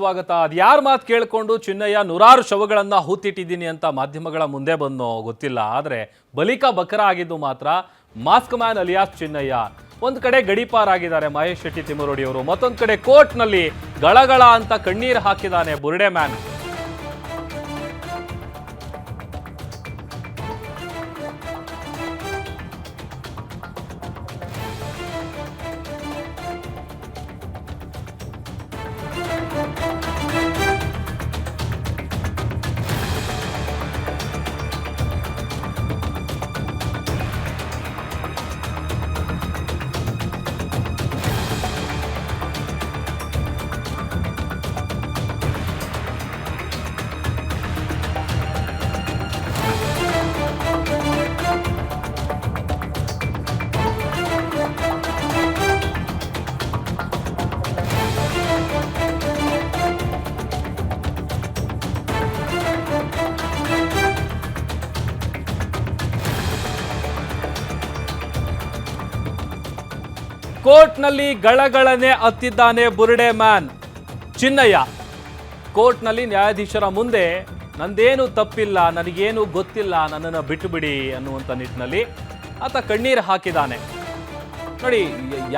ಸ್ವಾಗತ. ಅದ್ಯಾರ ಮಾತು ಕೇಳಿಕೊಂಡು ಚಿನ್ನಯ್ಯ ನೂರಾರು ಶವಗಳನ್ನ ಹೂತಿಟ್ಟಿದ್ದೀನಿ ಅಂತ ಮಾಧ್ಯಮಗಳ ಮುಂದೆ ಬಂದು ಗೊತ್ತಿಲ್ಲ. ಆದರೆ ಬಲಿಕ ಬಕರ ಆಗಿದ್ದು ಮಾತ್ರ ಮಾಸ್ಕ್ ಮ್ಯಾನ್ ಅಲಿಯಾಸ್ ಚಿನ್ನಯ್ಯ. ಒಂದು ಕಡೆ ಗಡಿಪಾರಾಗಿದ್ದಾರೆ ಮಹೇಶ್ ಶೆಟ್ಟಿ ತಿಮ್ಮರೋಡಿಯವರು. ಮತ್ತೊಂದು ಕಡೆ ಕೋರ್ಟ್ನಲ್ಲಿ ಗಳಗಳ ಅಂತ ಕಣ್ಣೀರು ಹಾಕಿದಾನೆ ಬುರ್ಡೆ ಮ್ಯಾನ್. ಕೋರ್ಟ್ನಲ್ಲಿ ಗಳಗಳನೆ ಅತ್ತಿದ್ದಾನೆ ಬುರುಡೆ ಮ್ಯಾನ್. ಚಿನ್ನಯ್ಯ, ಕೋರ್ಟ್ನಲ್ಲಿ ನ್ಯಾಯಾಧೀಶರ ಮುಂದೆ ನಂದೇನು ತಪ್ಪಿಲ್ಲ, ನನಗೇನು ಗೊತ್ತಿಲ್ಲ, ನನ್ನನ್ನು ಬಿಟ್ಟುಬಿಡಿ ಅನ್ನುವಂಥ ನಿಟ್ಟಿನಲ್ಲಿ ಆತ ಕಣ್ಣೀರು ಹಾಕಿದ್ದಾನೆ. ನೋಡಿ,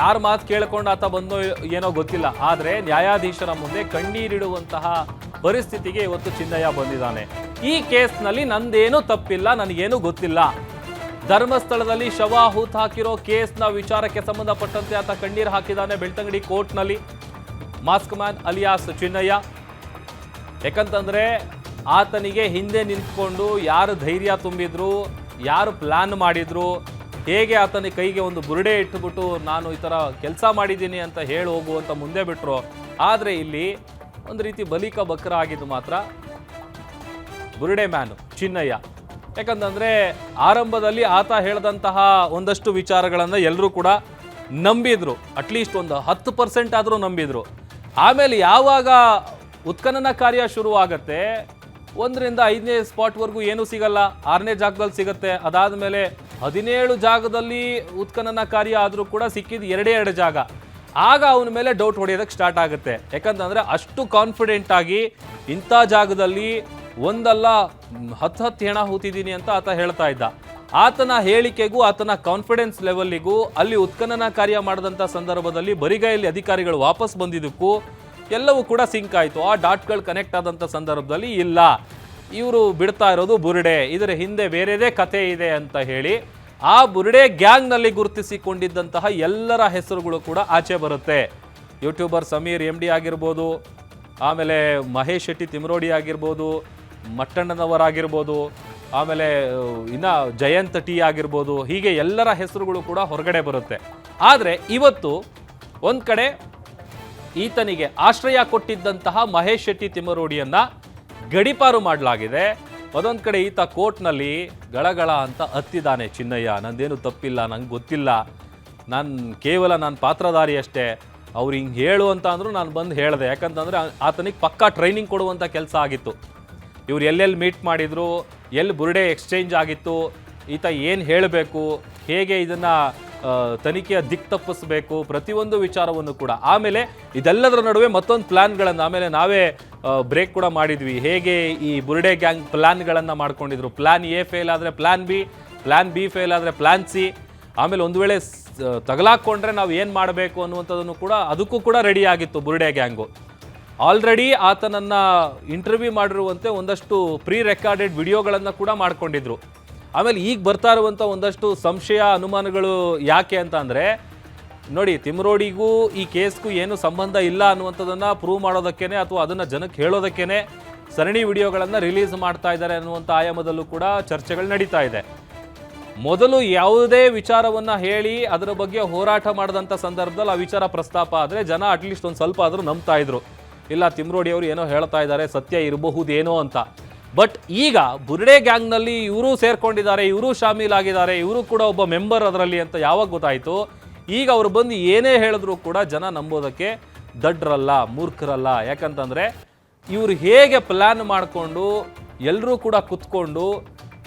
ಯಾರ ಮಾತು ಕೇಳಿಕೊಂಡು ಆತ ಬಂದೋ ಏನೋ ಗೊತ್ತಿಲ್ಲ, ಆದರೆ ನ್ಯಾಯಾಧೀಶರ ಮುಂದೆ ಕಣ್ಣೀರಿಡುವಂತಹ ಪರಿಸ್ಥಿತಿಗೆ ಇವತ್ತು ಚಿನ್ನಯ್ಯ ಬಂದಿದ್ದಾನೆ. ಈ ಕೇಸ್ನಲ್ಲಿ ನಂದೇನು ತಪ್ಪಿಲ್ಲ, ನನಗೇನು ಗೊತ್ತಿಲ್ಲ. ಧರ್ಮಸ್ಥಳದಲ್ಲಿ ಶವ ಹೂತ್ ಹಾಕಿರೋ ಕೇಸ್ನ ವಿಚಾರಕ್ಕೆ ಸಂಬಂಧಪಟ್ಟಂತೆ ಆತ ಕಣ್ಣೀರು ಹಾಕಿದ್ದಾನೆ ಬೆಳ್ತಂಗಡಿ ಕೋರ್ಟ್ನಲ್ಲಿ. Mask man alias Chinnayya. ಯಾಕಂತಂದ್ರೆ ಆತನಿಗೆ ಹಿಂದೆ ನಿಂತ್ಕೊಂಡು ಯಾರು ಧೈರ್ಯ ತುಂಬಿದ್ರು, ಯಾರು ಪ್ಲಾನ್ ಮಾಡಿದ್ರು, ಹೇಗೆ ಆತನ ಕೈಗೆ ಒಂದು ಬುರುಡೆ ಇಟ್ಟುಬಿಟ್ಟು ನಾನು ಈ ಥರ ಕೆಲಸ ಮಾಡಿದ್ದೀನಿ ಅಂತ ಹೇಳಿ ಹೋಗು ಅಂತ ಮುಂದೆ ಬಿಟ್ಟರು ಆದರೆ ಇಲ್ಲಿ ಒಂದು ರೀತಿ ಬಲಿಕ ಬಕ್ರ ಆಗಿದ್ದು ಮಾತ್ರ. ಬುರುಡೆ ಮ್ಯಾನು ಚಿನ್ನಯ್ಯ. ಯಾಕಂತಂದ್ರೆ ಆರಂಭದಲ್ಲಿ ಆತ ಹೇಳಿದಂತಹ ಒಂದಷ್ಟು ವಿಚಾರಗಳನ್ನು ಎಲ್ಲರೂ ಕೂಡ ನಂಬಿದ್ರು. ಅಟ್ಲೀಸ್ಟ್ ಒಂದು ಹತ್ತು ಪರ್ಸೆಂಟ್ ಆದರೂ ನಂಬಿದ್ರು. ಆಮೇಲೆ ಯಾವಾಗ ಉತ್ಖನನ ಕಾರ್ಯ ಶುರುವಾಗತ್ತೆ, ಒಂದರಿಂದ ಐದನೇ ಸ್ಪಾಟ್ವರೆಗೂ ಏನೂ ಸಿಗಲ್ಲ. ಆರನೇ ಜಾಗದಲ್ಲಿ ಸಿಗತ್ತೆ. ಅದಾದಮೇಲೆ ಹದಿನೇಳು ಜಾಗದಲ್ಲಿ ಉತ್ಖನನ ಕಾರ್ಯ ಆದರೂ ಕೂಡ ಸಿಕ್ಕಿದ್ದು ಎರಡೇ ಎರಡು ಜಾಗ. ಆಗ ಅವನ ಮೇಲೆ ಡೌಟ್ ಹೊಡೆಯೋದಕ್ಕೆ ಸ್ಟಾರ್ಟ್ ಆಗುತ್ತೆ. ಯಾಕಂತಂದರೆ ಅಷ್ಟು ಕಾನ್ಫಿಡೆಂಟ್ ಆಗಿ ಇಂಥ ಜಾಗದಲ್ಲಿ ಒಂದಲ್ಲ ಹತ್ತು ಹತ್ತು ಹೆಣ ಹೂತಿದ್ದೀನಿ ಅಂತ ಆತ ಹೇಳ್ತಾ ಇದ್ದ. ಆತನ ಹೇಳಿಕೆಗೂ, ಆತನ ಕಾನ್ಫಿಡೆನ್ಸ್ ಲೆವೆಲ್ಲಿಗೂ ಅಲ್ಲಿ ಉತ್ಖನನ ಕಾರ್ಯ ಮಾಡಿದಂಥ ಸಂದರ್ಭದಲ್ಲಿ ಬರಿಗೈಯಲ್ಲಿ ಅಧಿಕಾರಿಗಳು ವಾಪಸ್ ಬಂದಿದ್ದಕ್ಕೂ ಎಲ್ಲವೂ ಕೂಡ ಸಿಂಕ್ ಆಯಿತು. ಆ ಡಾಟ್ಗಳು ಕನೆಕ್ಟ್ ಆದಂಥ ಸಂದರ್ಭದಲ್ಲಿ ಇಲ್ಲ. ಇವರು ಬಿಡ್ತಾ ಇರೋದು ಬುರುಡೆ. ಇದರ ಹಿಂದೆ ಬೇರೆದೇ ಕತೆ ಇದೆ ಅಂತ ಹೇಳಿ ಆ ಬುರುಡೆ ಗ್ಯಾಂಗ್ನಲ್ಲಿ ಗುರುತಿಸಿಕೊಂಡಿದ್ದಂತಹ ಎಲ್ಲರ ಹೆಸರುಗಳು ಕೂಡ ಆಚೆ ಬರುತ್ತೆ. ಯೂಟ್ಯೂಬರ್ ಸಮೀರ್ ಎಂ ಡಿ ಆಗಿರ್ಬೋದು, ಆಮೇಲೆ ಮಹೇಶ್ ಶೆಟ್ಟಿ ತಿಮ್ರೋಡಿ ಆಗಿರ್ಬೋದು ಮಟ್ಟಣ್ಣನವರಾಗಿರ್ಬೋದು ಆಮೇಲೆ ಇನ್ನು ಜಯಂತ್ ಟಿ ಆಗಿರ್ಬೋದು, ಹೀಗೆ ಎಲ್ಲರ ಹೆಸರುಗಳು ಕೂಡ ಹೊರಗಡೆ ಬರುತ್ತೆ. ಆದರೆ ಇವತ್ತು ಒಂದು ಕಡೆ ಈತನಿಗೆ ಆಶ್ರಯ ಕೊಟ್ಟಿದ್ದಂತಹ ಮಹೇಶ್ ಶೆಟ್ಟಿ ತಿಮ್ಮರೋಡಿಯನ್ನ ಗಡಿಪಾರು ಮಾಡಲಾಗಿದೆ. ಅದೊಂದು ಕಡೆ ಈತ ಕೋರ್ಟ್ನಲ್ಲಿ ಗಳಗಳ ಅಂತ ಹತ್ತಿದ್ದಾನೆ ಚಿನ್ನಯ್ಯ, ನಂದೇನು ತಪ್ಪಿಲ್ಲ, ನಂಗೆ ಗೊತ್ತಿಲ್ಲ. ನಾನು ಕೇವಲ ನಾನು ಪಾತ್ರಧಾರಿ ಅಷ್ಟೇ. ಅವ್ರು ಹಿಂಗೆ ಹೇಳು ಅಂತ ಅಂದರೂ ನಾನು ಬಂದು ಹೇಳಿದೆ. ಯಾಕಂತಂದರೆ ಆತನಿಗೆ ಪಕ್ಕಾ ಟ್ರೈನಿಂಗ್ ಕೊಡುವಂಥ ಕೆಲಸ ಆಗಿತ್ತು. ಇವ್ರು ಎಲ್ಲೆಲ್ಲಿ ಮೀಟ್ ಮಾಡಿದ್ರು, ಎಲ್ಲಿ ಬುರುಡೆ ಎಕ್ಸ್ಚೇಂಜ್ ಆಗಿತ್ತು, ಈತ ಏನು ಹೇಳಬೇಕು, ಹೇಗೆ ಇದನ್ನು ತನಿಖೆಯ ದಿಕ್ ತಪ್ಪಿಸ್ಬೇಕು, ಪ್ರತಿಯೊಂದು ವಿಚಾರವನ್ನು ಕೂಡ. ಆಮೇಲೆ ಇದೆಲ್ಲದರ ನಡುವೆ ಮತ್ತೊಂದು ಪ್ಲ್ಯಾನ್ಗಳನ್ನು ಆಮೇಲೆ ನಾವೇ ಬ್ರೇಕ್ ಕೂಡ ಮಾಡಿದ್ವಿ. ಹೇಗೆ ಈ ಬುರುಡೆ ಗ್ಯಾಂಗ್ ಪ್ಲ್ಯಾನ್ಗಳನ್ನು ಮಾಡ್ಕೊಂಡಿದ್ರು. ಪ್ಲ್ಯಾನ್ ಎ ಫೇಲ್ ಆದರೆ plan B plan B fail ಆದರೆ ಪ್ಲ್ಯಾನ್ ಸಿ ಆಮೇಲೆ ಒಂದು ವೇಳೆ ತಗಲಾಕೊಂಡ್ರೆ ನಾವು ಏನು ಮಾಡಬೇಕು ಅನ್ನುವಂಥದ್ದನ್ನು ಕೂಡ, ಅದಕ್ಕೂ ಕೂಡ ರೆಡಿ ಆಗಿತ್ತು ಬುರುಡೆ ಗ್ಯಾಂಗು ಆಲ್ರೆಡಿ ಆತನನ್ನು ಇಂಟರ್ವ್ಯೂ ಮಾಡಿರುವಂತೆ ಒಂದಷ್ಟು ಪ್ರೀ ರೆಕಾರ್ಡೆಡ್ ವಿಡಿಯೋಗಳನ್ನು ಕೂಡ ಮಾಡಿಕೊಂಡಿದ್ರು. ಆಮೇಲೆ ಈಗ ಬರ್ತಾ ಇರುವಂಥ ಒಂದಷ್ಟು ಸಂಶಯ, ಅನುಮಾನಗಳು ಯಾಕೆ ಅಂತ ಅಂದರೆ, ನೋಡಿ, ತಿಮ್ರೋಡಿಗೂ ಈ ಕೇಸ್ಗೂ ಏನು ಸಂಬಂಧ ಇಲ್ಲ ಅನ್ನುವಂಥದ್ದನ್ನು ಪ್ರೂವ್ ಮಾಡೋದಕ್ಕೇ ಅಥವಾ ಅದನ್ನು ಜನಕ್ಕೆ ಹೇಳೋದಕ್ಕೇ ಸರಣಿ ವಿಡಿಯೋಗಳನ್ನು ರಿಲೀಸ್ ಮಾಡ್ತಾ ಇದ್ದಾರೆ ಅನ್ನುವಂಥ ಆಯಾಮದಲ್ಲೂ ಕೂಡ ಚರ್ಚೆಗಳು ನಡೀತಾ ಇದೆ. ಮೊದಲು ಯಾವುದೇ ವಿಚಾರವನ್ನು ಹೇಳಿ ಅದರ ಬಗ್ಗೆ ಹೋರಾಟ ಮಾಡಿದಂಥ ಸಂದರ್ಭದಲ್ಲಿ ಆ ವಿಚಾರ ಪ್ರಸ್ತಾಪ ಆದರೆ ಜನ ಅಟ್ಲೀಸ್ಟ್ ಒಂದು ಸ್ವಲ್ಪ ಆದರೂ ನಂಬ್ತಾ ಇದ್ರು. ಇಲ್ಲ, ತಿಮ್ರೋಡಿ ಅವರು ಏನೋ ಹೇಳ್ತಾ ಇದ್ದಾರೆ, ಸತ್ಯ ಇರಬಹುದೇನೋ ಅಂತ. ಬಟ್ ಈಗ ಬುರ್ಡೆ ಗ್ಯಾಂಗ್ನಲ್ಲಿ ಇವರು ಸೇರ್ಕೊಂಡಿದ್ದಾರೆ, ಇವರು ಶಾಮೀಲಾಗಿದ್ದಾರೆ ಇವರು ಕೂಡ ಒಬ್ಬ ಮೆಂಬರ್ ಅದರಲ್ಲಿ ಅಂತ ಯಾವಾಗ ಗೊತ್ತಾಯಿತು? ಈಗ ಅವರು ಬಂದು ಏನೇ ಹೇಳಿದ್ರು ಕೂಡ ಜನ ನಂಬೋದಕ್ಕೆ ದಡ್ರಲ್ಲ, ಮೂರ್ಖರಲ್ಲ. ಯಾಕಂತಂದ್ರೆ ಇವರು ಹೇಗೆ ಪ್ಲ್ಯಾನ್ ಮಾಡಿಕೊಂಡು ಎಲ್ಲರೂ ಕೂಡ ಕುತ್ಕೊಂಡು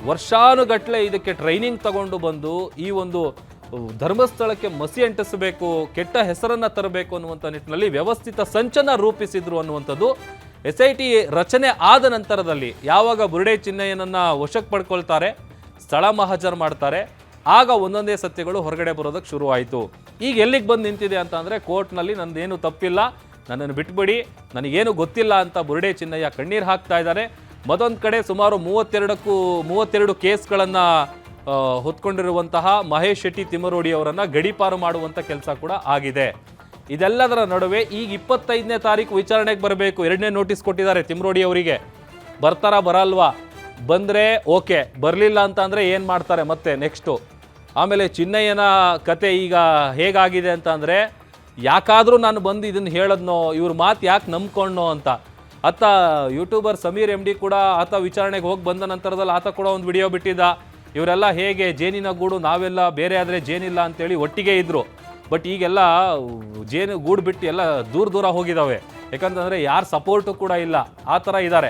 ವರ್ಷಾನುಗಟ್ಟಲೆ ಇದಕ್ಕೆ ಟ್ರೈನಿಂಗ್ ತಗೊಂಡು ಬಂದು ಈ ಒಂದು ಧರ್ಮಸ್ಥಳಕ್ಕೆ ಮಸಿ ಅಂಟಿಸಬೇಕು, ಕೆಟ್ಟ ಹೆಸರನ್ನು ತರಬೇಕು ಅನ್ನುವಂಥ ನಿಟ್ಟಿನಲ್ಲಿ ವ್ಯವಸ್ಥಿತ ಸಂಚನ ರೂಪಿಸಿದ್ರು ಅನ್ನುವಂಥದ್ದು ಎಸ್ ಐ ಟಿ ರಚನೆ ಆದ ನಂತರದಲ್ಲಿ ಯಾವಾಗ ಬುರುಡೆ ಚಿಹ್ನೆಯನ್ನು ವಶಕ್ಕೆ ಪಡ್ಕೊಳ್ತಾರೆ, ಸ್ಥಳ ಮಹಜರ್ ಮಾಡ್ತಾರೆ, ಆಗ ಒಂದೊಂದೇ ಸತ್ಯಗಳು ಹೊರಗಡೆ ಬರೋದಕ್ಕೆ ಶುರುವಾಯಿತು. ಈಗ ಎಲ್ಲಿಗೆ ಬಂದು ನಿಂತಿದೆ ಅಂತ ಅಂದರೆ ಕೋರ್ಟ್ನಲ್ಲಿ ನಂದೇನು ತಪ್ಪಿಲ್ಲ, ನನ್ನನ್ನು ಬಿಟ್ಬಿಡಿ, ನನಗೇನು ಗೊತ್ತಿಲ್ಲ ಅಂತ ಬುರುಡೆ ಚಿನ್ನಯ್ಯ ಕಣ್ಣೀರು ಹಾಕ್ತಾ ಇದ್ದಾರೆ. ಮತ್ತೊಂದು ಕಡೆ ಸುಮಾರು ಮೂವತ್ತೆರಡಕ್ಕೂ, ಮೂವತ್ತೆರಡು ಕೇಸ್ಗಳನ್ನು ಹೊತ್ಕೊಂಡಿರುವಂತಹ ಮಹೇಶ್ ಶೆಟ್ಟಿ ತಿಮ್ಮರೋಡಿ ಅವರನ್ನು ಗಡೀಪಾರು ಮಾಡುವಂಥ ಕೆಲಸ ಕೂಡ ಆಗಿದೆ. ಇದೆಲ್ಲದರ ನಡುವೆ ಈಗ ಇಪ್ಪತ್ತೈದನೇ ತಾರೀಕು ವಿಚಾರಣೆಗೆ ಬರಬೇಕು. ಎರಡನೇ ನೋಟಿಸ್ ಕೊಟ್ಟಿದ್ದಾರೆ ತಿಮ್ಮರೋಡಿ ಅವರಿಗೆ. ಬರ್ತಾರಾ, ಬರಲ್ವಾ? ಬಂದರೆ ಓಕೆ, ಬರಲಿಲ್ಲ ಅಂತ ಅಂದರೆ ಏನು ಮಾಡ್ತಾರೆ ಮತ್ತೆ ನೆಕ್ಸ್ಟು ಆಮೇಲೆ ಚಿನ್ನಯ್ಯನ ಕತೆ ಈಗ ಹೇಗಾಗಿದೆ ಅಂತ ಅಂದರೆ, ಯಾಕಾದರೂ ನಾನು ಬಂದು ಇದನ್ನು ಹೇಳದ್ನೋ, ಇವ್ರ ಮಾತು ಯಾಕೆ ನಂಬ್ಕೊಂಡ್ನೋ ಅಂತ. ಆತ ಯೂಟ್ಯೂಬರ್ ಸಮೀರ್ ಎಂ ಡಿ ಕೂಡ ಆತ ವಿಚಾರಣೆಗೆ ಹೋಗಿ ಬಂದ ನಂತರದಲ್ಲಿ ಆತ ಕೂಡ ಒಂದು ವಿಡಿಯೋ ಬಿಟ್ಟಿದ್ದ. ಇವರೆಲ್ಲ ಹೇಗೆ ಜೇನಿನ ಗೂಡು ನಾವೆಲ್ಲ ಬೇರೆ ಆದರೆ ಜೇನಿಲ್ಲ ಅಂತೇಳಿ ಒಟ್ಟಿಗೆ ಇದ್ದರು ಬಟ್ ಈಗೆಲ್ಲ ಜೇನು ಗೂಡು ಬಿಟ್ಟು ಎಲ್ಲ ದೂರ ದೂರ ಹೋಗಿದ್ದಾವೆ ಯಾಕಂತಂದರೆ ಯಾರ ಸಪೋರ್ಟು ಕೂಡ ಇಲ್ಲ. ಆ ಥರ ಇದ್ದಾರೆ